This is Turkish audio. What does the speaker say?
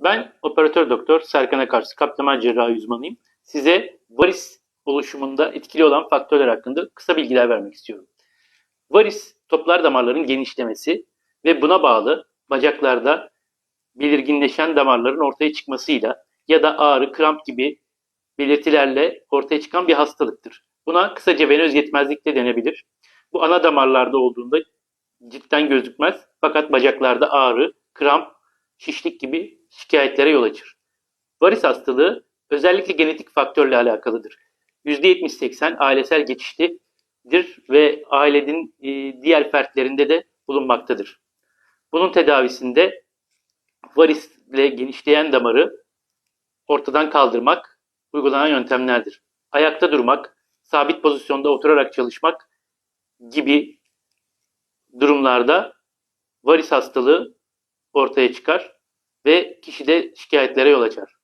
Ben operatör doktor Serkan Akarsu, kaplamar cerrahi uzmanıyım. Size varis oluşumunda etkili olan faktörler hakkında kısa bilgiler vermek istiyorum. Varis, toplar damarların genişlemesi ve buna bağlı bacaklarda belirginleşen damarların ortaya çıkmasıyla ya da ağrı, kramp gibi belirtilerle ortaya çıkan bir hastalıktır. Buna kısaca venöz yetmezlik de denebilir. Bu ana damarlarda olduğunda cidden gözükmez fakat bacaklarda ağrı, kramp, şişlik gibi şikayetlere yol açır. Varis hastalığı özellikle genetik faktörle alakalıdır. %70-80 ailesel geçişlidir ve ailenin e, diğer fertlerinde de bulunmaktadır. Bunun tedavisinde varisle genişleyen damarı ortadan kaldırmak uygulanan yöntemlerdir. Ayakta durmak, sabit pozisyonda oturarak çalışmak gibi durumlarda varis hastalığı ortaya çıkar ve kişide şikayetlere yol açar.